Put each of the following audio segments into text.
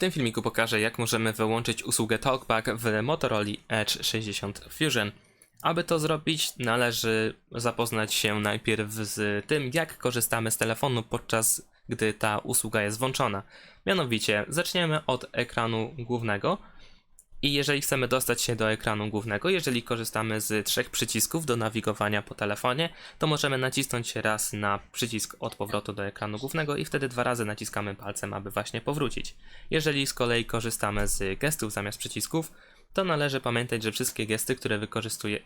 tym filmiku pokażę jak możemy wyłączyć usługę TalkBack w Motorola Edge 60 Fusion. Aby to zrobić należy zapoznać się najpierw z tym jak korzystamy z telefonu podczas gdy ta usługa jest włączona. Mianowicie zaczniemy od ekranu głównego i jeżeli chcemy dostać się do ekranu głównego, jeżeli korzystamy z trzech przycisków do nawigowania po telefonie, to możemy nacisnąć raz na przycisk od powrotu do ekranu głównego i wtedy dwa razy naciskamy palcem, aby właśnie powrócić. Jeżeli z kolei korzystamy z gestów zamiast przycisków, to należy pamiętać, że wszystkie gesty, które,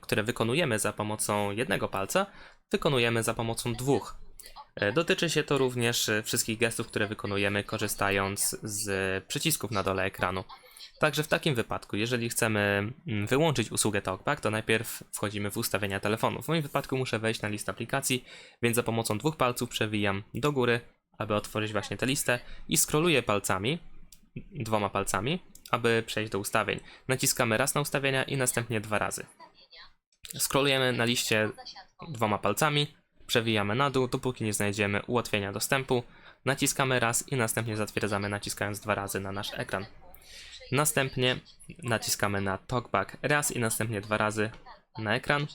które wykonujemy za pomocą jednego palca, wykonujemy za pomocą dwóch. E, Dotyczy się to również wszystkich gestów, które wykonujemy korzystając z przycisków na dole ekranu. Także w takim wypadku, jeżeli chcemy mm, wyłączyć usługę TalkBack, to najpierw wchodzimy w ustawienia telefonu. W moim wypadku muszę wejść na listę aplikacji, więc za pomocą dwóch palców przewijam do góry, aby otworzyć właśnie tę listę i scrolluję palcami, dwoma palcami, aby przejść do ustawień. Naciskamy raz na ustawienia i następnie dwa razy. Scrollujemy na liście dwoma palcami, przewijamy na dół, dopóki nie znajdziemy ułatwienia dostępu. Naciskamy raz i następnie zatwierdzamy naciskając dwa razy na nasz ekran. Następnie naciskamy na TalkBack raz i następnie dwa razy na ekran.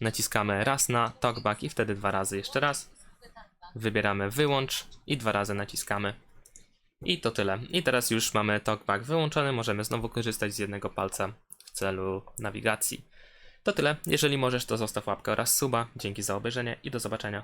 Naciskamy raz na TalkBack i wtedy dwa razy jeszcze raz. Wybieramy wyłącz i dwa razy naciskamy. I to tyle. I teraz już mamy TalkBack wyłączony, możemy znowu korzystać z jednego palca w celu nawigacji. To tyle. Jeżeli możesz, to zostaw łapkę oraz suba. Dzięki za obejrzenie i do zobaczenia.